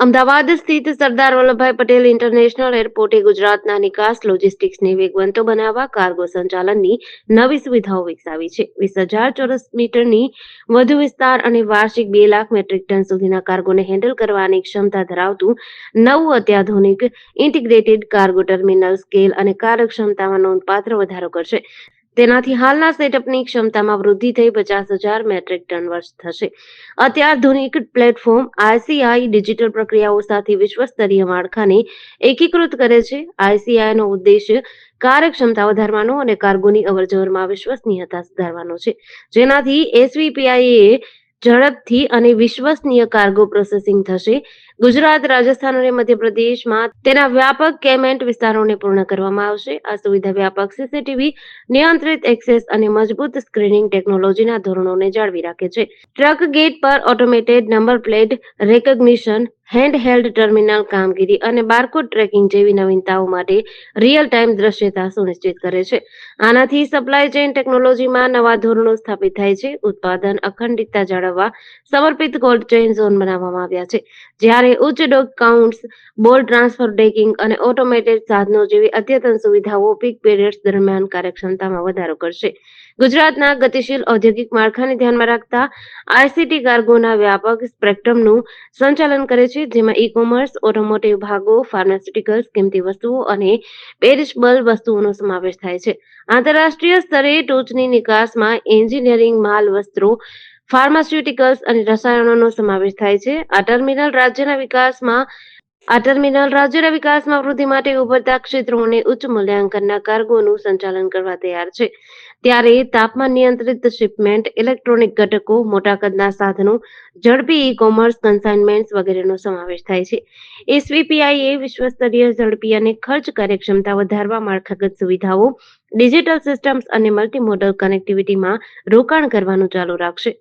અમદાવાદ સ્થિત સરદાર વલ્લભભાઈ પટેલ ઇન્ટરનેશનલ એરપોર્ટે ગુજરાતના નિકાસ લોજિસ્ટિક્સને વેગવંતો બનાવવા કાર્ગો સંચાલનની નવી સુવિધાઓ વિકસાવી છે. વીસ હજાર ચોરસ મીટરની વધુ વિસ્તાર અને વાર્ષિક બે લાખ મેટ્રિક ટન સુધીના કાર્ગોને હેન્ડલ કરવાની ક્ષમતા ધરાવતું નવું અત્યાધુનિક ઇન્ટિગ્રેટેડ કાર્ગો ટર્મિનલ સ્કેલ અને કાર્યક્ષમતામાં નોંધપાત્ર વધારો કરશે. તેનાથી હાલના સેટઅપની ક્ષમતામાં વૃદ્ધિ થઈ પચાસ હજાર મેટ્રિક ટન વર્ષ થશે. અત્યાધુનિક પ્લેટફોર્મ આઈસીઆઈ ડિજિટલ પ્રક્રિયાઓ સાથે વિશ્વસ્તરીય માળખાને એકીકૃત કરે છે. આઈસીઆઈનો નો ઉદ્દેશ કાર્યક્ષમતા વધારવાનો અને કાર્ગોની અવરજવરમાં વિશ્વસનીયતા સુધારવાનો છે. જેનાથી એસવીપીઆઈએ ઝડપથી અને વિશ્વસનીય કાર્ગો પ્રોસેસિંગ થશે. ગુજરાત, રાજસ્થાન અને મધ્યપ્રદેશમાં તેના વ્યાપક કેમેન્ટ વિસ્તારોને પૂર્ણ કરવામાં આવશે. આ સુવિધા વ્યાપક સીસીટીવી, નિયંત્રિત એક્સેસ અને મજબૂત સ્ક્રીનિંગ ટેકનોલોજીના ધોરણોને જાળવી રાખે છે. ટ્રક ગેટ પર automated number plate, recognition, handheld terminal કામગીરી અને બારકોડ ટ્રેકિંગ જેવી નવીનતાઓ માટે રિયલ ટાઈમ દ્રશ્યતા સુનિશ્ચિત કરે છે. આનાથી સપ્લાય ચેઇન ટેકનોલોજીમાં નવા ધોરણો સ્થાપિત થાય છે. ઉત્પાદન અખંડિતતા જાળવવા સમર્પિત કોલ્ડ ચેઇન ઝોન બનાવવામાં આવ્યા છે. જ્યારે ઉચ્ચ ડોક કાઉન્ટ્સ, બોલ ટ્રાન્સફર ડેકિંગ અને ઓટોમેટેડ સાધનો જેવી અદ્યતન સુવિધાઓ પીક પીરિયડ્સ દરમિયાન કાર્યક્ષમતામાં વધારો કરશે. ગુજરાતના ગતિશીલ ઔદ્યોગિક માળખાને ધ્યાનમાં રાખતા આઈસીટી કાર્ગોના વ્યાપક સ્પેક્ટ્રમનું સંચાલન કરે છે, જેમાં ઈ કોમર્સ ઓટોમોટિવ ભાગો ફાર્માસ્યુટિકલ્સ, કિંમતી વસ્તુઓ અને પેરિશબલ વસ્તુઓનો સમાવેશ થાય છે. આંતરરાષ્ટ્રીય સ્તરે ટોચની નિકાસમાં એન્જિનિયરિંગ માલ વસ્ત્રો ફાર્માસ્યુટિકલ્સ અને રસાયણોનો સમાવેશ થાય છે. આ ટર્મિનલ રાજ્યના વિકાસમાં, આ ટર્મિનલ રાજ્યના વિકાસમાં વૃદ્ધિ માટે ઉભરતા ક્ષેત્રોને ઉચ્ચ મૂલ્યાંકનના કાર્ગોનું સંચાલન કરવા તૈયાર છે. ત્યારે તાપમાન નિયંત્રિત શિપમેન્ટ, ઇલેક્ટ્રોનિક ઘટકો, મોટા કદના સાધનો, ઝડપી ઈ કોમર્સ કન્સાઇનમેન્ટ્સ વગેરેનો સમાવેશ થાય છે. એસવીપીઆઈએ વિશ્વસ્તરીય ઝડપી અને ખર્ચ કાર્યક્ષમતા વધારવા માળખાગત સુવિધાઓ, ડિજિટલ સિસ્ટમ્સ અને મલ્ટીમોડલ કનેક્ટિવિટીમાં રોકાણ કરવાનું ચાલુ રાખશે.